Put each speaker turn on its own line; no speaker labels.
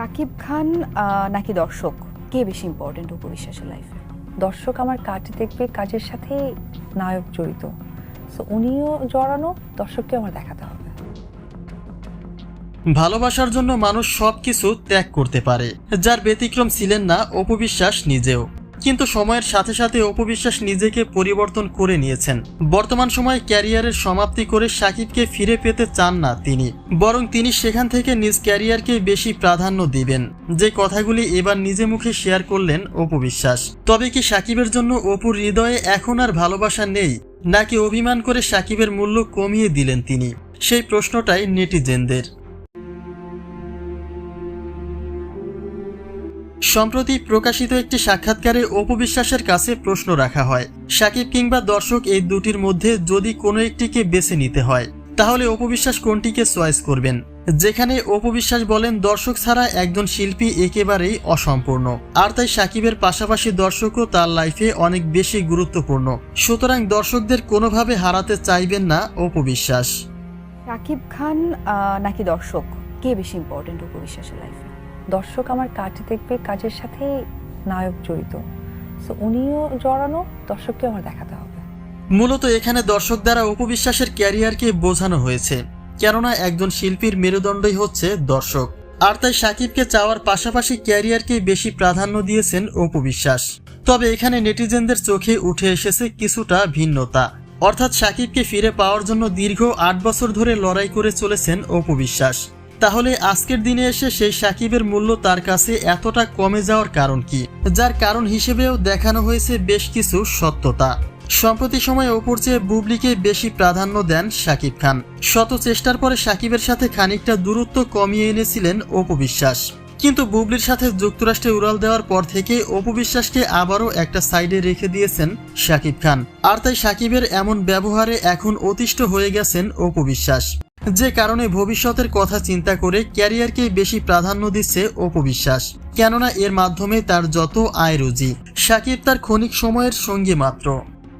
রাকিব খান নাকি দর্শক? কে বেশি ইম্পর্টেন্ট উপবিশ্বাসের লাইফে দর্শক আমার কাজ দেখবে, কাজের সাথে নায়ক জড়িত। সো উনিও জড়ানো, দর্শককে আমার দেখাতে হবে।
ভালোবাসার জন্য মানুষ সব কিছু ত্যাগ করতে পারে, যার ব্যতিক্রম ছিলেন না অপবিশ্বাস নিজেও। কিন্তু সময়ের সাথে সাথে অপবিশ্বাস নিজেকে পরিবর্তন করে নিয়েছেন। বর্তমান সময়ে ক্যারিয়ারের সমাপ্তি করে সাকিবকে ফিরে পেতে চান না তিনি। বরং তিনি সেখান থেকে নিজ ক্যারিয়ারকে বেশি প্রাধান্য দিবেন। যে কথাগুলি এবার নিজে মুখে শেয়ার করলেন অপবিশ্বাস। তবে কি সাকিবের জন্য অপুর হৃদয়ে এখন আর ভালোবাসা নেই? নাকি অভিমান করে সাকিবের মূল্য কমিয়ে দিলেন তিনি? সেই প্রশ্নটাই নেটিজেনদের। সম্প্রতি প্রকাশিত একটি সাক্ষাৎকারে অপবিশ্বাসের কাছে প্রশ্ন রাখা হয়, সাকিব কিংবা দর্শক এই দুটির মধ্যে যদি কোনো একটিকে বেছে নিতে হয়, তাহলে অপবিশ্বাস কোনটিকে চয়েস করবেন? যেখানে অপবিশ্বাস বলেন, দর্শক ছাড়া একজন শিল্পী একেবারেই অসম্পূর্ণ, আর তাই সাকিবের পাশাপাশি দর্শকও তার লাইফে অনেক বেশি গুরুত্বপূর্ণ, সুতরাং দর্শকদের কোনোভাবে হারাতে চাইবেন না অপবিশ্বাস
রাকিব খান নাকি দর্শক? কে বেশি ইম্পর্টেন্ট উপবিশ্বাসের লাইফে দর্শক আমার কাজ দেখবে, কাজের সাথে নায়ক জড়িত। সো উনিও জড়ানো দর্শককে আমার দেখাতে হবে।
মূলত এখানে দর্শক দ্বারা উপবিশ্বাসের ক্যারিয়ারকে বোঝানো হয়েছে, কেননা একজন শিল্পীর মেরুদণ্ডই হচ্ছে দর্শক। আর তাই সাকিবকে চাওয়ার পাশাপাশি ক্যারিয়ারকে বেশি প্রাধান্য দিয়েছেন উপবিশ্বাস তবে এখানে নেটিজেনদের চোখে উঠে এসেছে কিছুটা ভিন্নতা। অর্থাৎ সাকিবকে ফিরে পাওয়ার জন্য দীর্ঘ আট বছর ধরে লড়াই করে চলেছেন অপবিশ্বাস। তাহলে আজকের দিনে এসে সেই সাকিবের মূল্য তার কাছে এতটা কমে যাওয়ার কারণ কি? যার কারণ হিসেবেও দেখানো হয়েছে বেশ কিছু সত্যতা। সম্প্রতি সময়ে অপুর চেয়ে বুবলিকে বেশি প্রাধান্য দেন শাকিব খান। শত চেষ্টার পরে সাকিবের সাথে খানিকটা দূরত্ব কমিয়ে এনেছিলেন অপবিশ্বাস কিন্তু বুবলির সাথে যুক্তরাষ্ট্রে উড়াল দেওয়ার পর থেকে অপবিশ্বাসকে আবারও একটা সাইডে রেখে দিয়েছেন শাকিব খান। আর তাই সাকিবের এমন ব্যবহারে এখন অতিষ্ঠ হয়ে গেছেন অপবিশ্বাস যে কারণে ভবিষ্যতের কথা চিন্তা করে ক্যারিয়ারকেই বেশি প্রাধান্য দিচ্ছে অপবিশ্বাস কেননা এর মাধ্যমে তার যত আয় রুজি, সাকিব তার ক্ষণিক সময়ের সঙ্গী মাত্র।